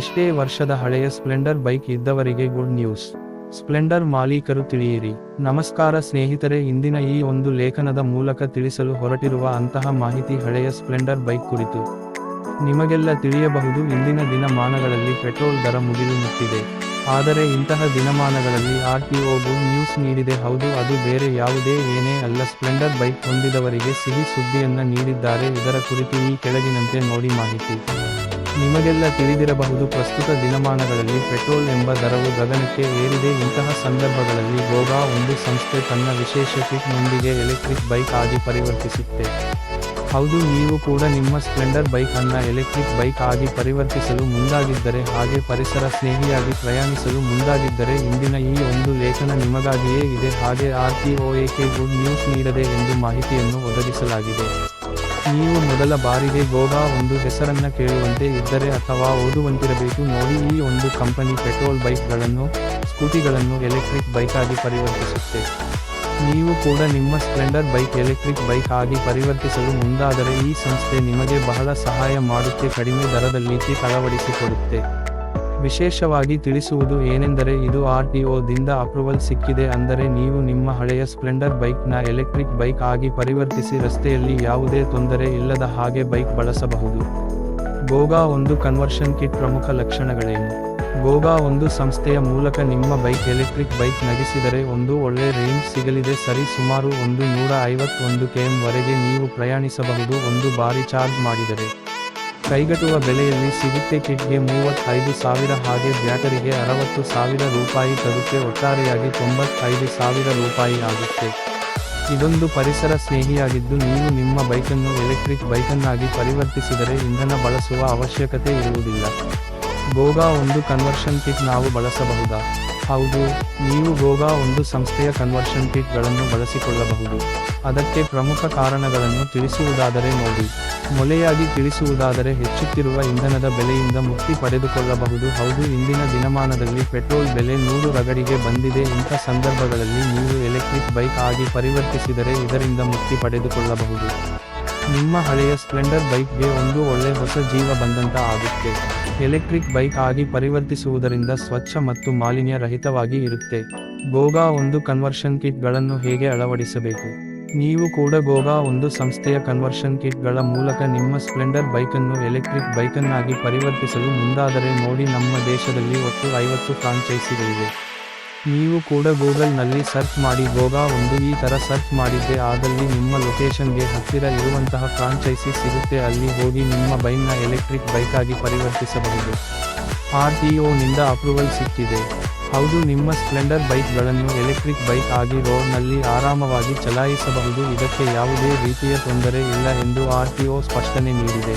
ಎಷ್ಟೇ ವರ್ಷದ ಹಳೆಯ ಸ್ಪ್ಲೆಂಡರ್ ಬೈಕ್ ಇದ್ದವರಿಗೆ ಗುಡ್ ನ್ಯೂಸ್. ಸ್ಪ್ಲೆಂಡರ್ ಮಾಲೀಕರು ತಿಳಿಯಿರಿ. ನಮಸ್ಕಾರ ಸ್ನೇಹಿತರೆ, ಇಂದಿನ ಈ ಒಂದು ಲೇಖನದ ಮೂಲಕ ತಿಳಿಸಲು ಹೊರಟಿರುವ ಅಂತಹ ಮಾಹಿತಿ ಹಳೆಯ ಸ್ಪ್ಲೆಂಡರ್ ಬೈಕ್ ಕುರಿತು. ನಿಮಗೆಲ್ಲ ತಿಳಿಯಬಹುದು, ಇಂದಿನ ದಿನಮಾನಗಳಲ್ಲಿ ಪೆಟ್ರೋಲ್ ದರ ಮುಗಿಲು ಮುಟ್ಟಿದೆ ಆದರೆ ಇಂತಹ ದಿನಮಾನಗಳಲ್ಲಿ ಆರ್ ಟಿ ಗುಡ್ ನ್ಯೂಸ್ ನೀಡಿದೆ. ಹೌದು, ಅದು ಬೇರೆ ಯಾವುದೇ ಏನೇ ಅಲ್ಲ, ಸ್ಪ್ಲೆಂಡರ್ ಬೈಕ್ ಹೊಂದಿದವರಿಗೆ ಸಿಹಿ ಸುದ್ದಿಯನ್ನ ನೀಡಿದ್ದಾರೆ. ಇದರ ಕುರಿತು ಈ ಕೆಳಗಿನಂತೆ ನೋಡಿ ಮಾಹಿತಿ. ನಿಮಗೆಲ್ಲ ತಿಳಿದಿರಬಹುದು, ಪ್ರಸ್ತುತ ದಿನಮಾನಗಳಲ್ಲಿ ಪೆಟ್ರೋಲ್ ಎಂಬ ದರವು ಗಗನಕ್ಕೆ ಏರಿದೆ. ಇಂತಹ ಸಂದರ್ಭಗಳಲ್ಲಿ ಗೋಗಾ ಒಂದು ಸಂಸ್ಥೆ ತನ್ನ ವಿಶೇಷ ಕಿಟ್ನೊಂದಿಗೆ ಎಲೆಕ್ಟ್ರಿಕ್ ಬೈಕ್ ಆಗಿ ಪರಿವರ್ತಿಸುತ್ತೆ. ಹೌದು, ನೀವು ಕೂಡ ನಿಮ್ಮ ಸ್ಪ್ಲೆಂಡರ್ ಬೈಕ್ ಅನ್ನ ಎಲೆಕ್ಟ್ರಿಕ್ ಬೈಕ್ ಆಗಿ ಪರಿವರ್ತಿಸಲು ಮುಂದಾಗಿದ್ದರೆ, ಹಾಗೆ ಪರಿಸರ ಸ್ನೇಹಿಯಾಗಿ ಪ್ರಯಾಣಿಸಲು ಮುಂದಾಗಿದ್ದರೆ, ಇಂದಿನ ಈ ಒಂದು ಲೇಖನ ನಿಮಗಾಗಿಯೇ ಇದೆ. ಹಾಗೆ ಆರ್ ಟಿ ಗುಡ್ ನ್ಯೂಸ್ ನೀಡದೆ ಎಂದು ಮಾಹಿತಿಯನ್ನು ಒದಗಿಸಲಾಗಿದೆ. ನೀವು ಮೊದಲ ಬಾರಿಗೆ ಗೋವಾ ಒಂದು ಹೆಸರನ್ನ ಕೇಳುವಂತೆ ಇದ್ದರೆ ಅಥವಾ ಓದುವಂತಿರಬೇಕು ನೋಡಿ ಈ ಒಂದು ಕಂಪನಿ ಪೆಟ್ರೋಲ್ ಬೈಕ್ಗಳನ್ನು, ಸ್ಕೂಟಿಗಳನ್ನು ಎಲೆಕ್ಟ್ರಿಕ್ ಬೈಕ್ ಆಗಿ ಪರಿವರ್ತಿಸುತ್ತೆ. ನೀವು ಕೂಡ ನಿಮ್ಮ ಸ್ಪ್ಲೆಂಡರ್ ಬೈಕ್ ಎಲೆಕ್ಟ್ರಿಕ್ ಬೈಕ್ ಆಗಿ ಪರಿವರ್ತಿಸಲು ಮುಂದಾದರೆ ಈ ಸಂಸ್ಥೆ ನಿಮಗೆ ಬಹಳ ಸಹಾಯ ಮಾಡುತ್ತೆ, ಕಡಿಮೆ ದರದಲ್ಲಿ ಅಳವಡಿಸಿಕೊಡುತ್ತೆ ವಿಶೇಷವಾಗಿ ತಿಳಿಸುವುದು ಏನೆಂದರೆ ಇದು ಆರ್ ದಿಂದ ಅಪ್ರೂವಲ್ ಸಿಕ್ಕಿದೆ ಅಂದರೆ ನೀವು ನಿಮ್ಮ ಹಳೆಯ ಸ್ಪ್ಲೆಂಡರ್ ಬೈಕ್ನ ಎಲೆಕ್ಟ್ರಿಕ್ ಬೈಕ್ ಆಗಿ ಪರಿವರ್ತಿಸಿ ರಸ್ತೆಯಲ್ಲಿ ಯಾವುದೇ ತೊಂದರೆ ಇಲ್ಲದ ಹಾಗೆ ಬೈಕ್ ಬಳಸಬಹುದು. ಗೋಗಾ ಒಂದು ಕನ್ವರ್ಷನ್ ಕಿಟ್ ಪ್ರಮುಖ ಲಕ್ಷಣಗಳೇನು? ಗೋಗಾ ಒಂದು ಸಂಸ್ಥೆಯ ಮೂಲಕ ನಿಮ್ಮ ಬೈಕ್ ಎಲೆಕ್ಟ್ರಿಕ್ ಬೈಕ್ ನಗಿಸಿದರೆ ಒಂದು ಒಳ್ಳೆ ರೇಂಜ್ ಸಿಗಲಿದೆ ಸರಿ ಸುಮಾರು ಒಂದು ನೂರ ಐವತ್ತೊಂದು ಕೆಎಂ ವರೆಗೆ ನೀವು ಪ್ರಯಾಣಿಸಬಹುದು ಒಂದು ಬಾರಿ ಚಾರ್ಜ್ ಮಾಡಿದರೆ. ಕೈಗಟುವ ಬೆಲೆಯಲ್ಲಿ ಸಿಗುತ್ತೆ ಕಿಟ್ಗೆ ಮೂವತ್ತೈದು ಸಾವಿರ ಹಾಗೆ ಬ್ಯಾಟರಿಗೆ ಅರವತ್ತು ಸಾವಿರ ರೂಪಾಯಿ ತರುತ್ತೆ, ಒಟ್ಟಾರೆಯಾಗಿ ತೊಂಬತ್ತೈದು ಸಾವಿರ ರೂಪಾಯಿ ಆಗುತ್ತೆ. ಇದೊಂದು ಪರಿಸರ ಸ್ನೇಹಿಯಾಗಿದ್ದು ನೀವು ನಿಮ್ಮ ಬೈಕನ್ನು ಎಲೆಕ್ಟ್ರಿಕ್ ಬೈಕನ್ನಾಗಿ ಪರಿವರ್ತಿಸಿದರೆ ಇಂಧನ ಬಳಸುವ ಅವಶ್ಯಕತೆ ಇರುವುದಿಲ್ಲ. ಗೋಗಾ ಒಂದು ಕನ್ವರ್ಷನ್ ಕಿಟ್ ನಾವು ಬಳಸಬಹುದಾ? ಹೌದು, ನೀವು ಗೋಗಾ ಒಂದು ಸಂಸ್ಥೆಯ ಕನ್ವರ್ಷನ್ ಕಿಟ್ಗಳನ್ನು ಬಳಸಿಕೊಳ್ಳಬಹುದು. ಅದಕ್ಕೆ ಪ್ರಮುಖ ಕಾರಣಗಳನ್ನು ತಿಳಿಸುವುದಾದರೆ ನೋಡಿ. ಮೊಲೆಯಾಗಿ ತಿಳಿಸುವುದಾದರೆ ಹೆಚ್ಚುತ್ತಿರುವ ಇಂಧನದ ಬೆಲೆಯಿಂದ ಮುಕ್ತಿ ಪಡೆದುಕೊಳ್ಳಬಹುದು. ಹೌದು, ಇಂದಿನ ದಿನಮಾನದಲ್ಲಿ ಪೆಟ್ರೋಲ್ ಬೆಲೆ ನೂರು ರಗಡಿಗೆ ಬಂದಿದೆ. ಇಂಥ ಸಂದರ್ಭಗಳಲ್ಲಿ ನೀವು ಎಲೆಕ್ಟ್ರಿಕ್ ಬೈಕ್ ಆಗಿ ಪರಿವರ್ತಿಸಿದರೆ ಇದರಿಂದ ಮುಕ್ತಿ ಪಡೆದುಕೊಳ್ಳಬಹುದು. ನಿಮ್ಮ ಹಳೆಯ ಸ್ಪ್ಲೆಂಡರ್ ಬೈಕ್ಗೆ ಒಂದು ಒಳ್ಳೆ ಹೊಸ ಜೀವ ಬಂದಂತ ಆಗುತ್ತೆ. ಎಲೆಕ್ಟ್ರಿಕ್ ಬೈಕ್ ಆಗಿ ಪರಿವರ್ತಿಸುವುದರಿಂದ ಸ್ವಚ್ಛ ಮತ್ತು ಮಾಲಿನ್ಯ ರಹಿತವಾಗಿ ಇರುತ್ತೆ. ಗೋಗಾ ಒಂದು ಕನ್ವರ್ಷನ್ ಕಿಟ್ಗಳನ್ನು ಹೇಗೆ ಅಳವಡಿಸಬೇಕು? ನೀವು ಕೂಡ ಗೋಗಾ ಒಂದು ಸಂಸ್ಥೆಯ ಕನ್ವರ್ಷನ್ ಕಿಟ್ಗಳ ಮೂಲಕ ನಿಮ್ಮ ಸ್ಪ್ಲೆಂಡರ್ ಬೈಕನ್ನು ಎಲೆಕ್ಟ್ರಿಕ್ ಬೈಕನ್ನಾಗಿ ಪರಿವರ್ತಿಸಲು ಮುಂದಾದರೆ ನೋಡಿ ನಮ್ಮ ದೇಶದಲ್ಲಿ ಒಟ್ಟು ಐವತ್ತು ಫ್ರಾಂಚೈಸಿಗಳಿವೆ. ನೀವು ಕೂಡ ಗೂಗಲ್ನಲ್ಲಿ ಸರ್ಚ್ ಮಾಡಿ ಗೋಗಾ ಒಂದು ಈ ಥರ ಸರ್ಚ್ ಮಾಡಿದ್ದೆ ಆದಲ್ಲಿ ನಿಮ್ಮ ಲೊಕೇಶನ್ಗೆ ಹತ್ತಿರ ಇರುವಂತಹ ಫ್ರಾಂಚೈಸಿ ಸಿಗುತ್ತೆ, ಅಲ್ಲಿ ಹೋಗಿ ನಿಮ್ಮ ಬೈಕ್ನ ಎಲೆಕ್ಟ್ರಿಕ್ ಬೈಕ್ ಆಗಿ ಪರಿವರ್ತಿಸಬಹುದು. ಆರ್ ಟಿ ನಿಂದ ಅಪ್ರೂವಲ್ ಸಿಕ್ಕಿದೆ. ಹೌದು, ನಿಮ್ಮ ಸ್ಪ್ಲೆಂಡರ್ ಬೈಕ್ಗಳನ್ನು ಎಲೆಕ್ಟ್ರಿಕ್ ಬೈಕ್ ಆಗಿ ರೋಡ್ನಲ್ಲಿ ಆರಾಮವಾಗಿ ಚಲಾಯಿಸಬಹುದು. ಇದಕ್ಕೆ ಯಾವುದೇ ರೀತಿಯ ತೊಂದರೆ ಇಲ್ಲ ಎಂದು ಆರ್ ಟಿ ಸ್ಪಷ್ಟನೆ ನೀಡಿದೆ.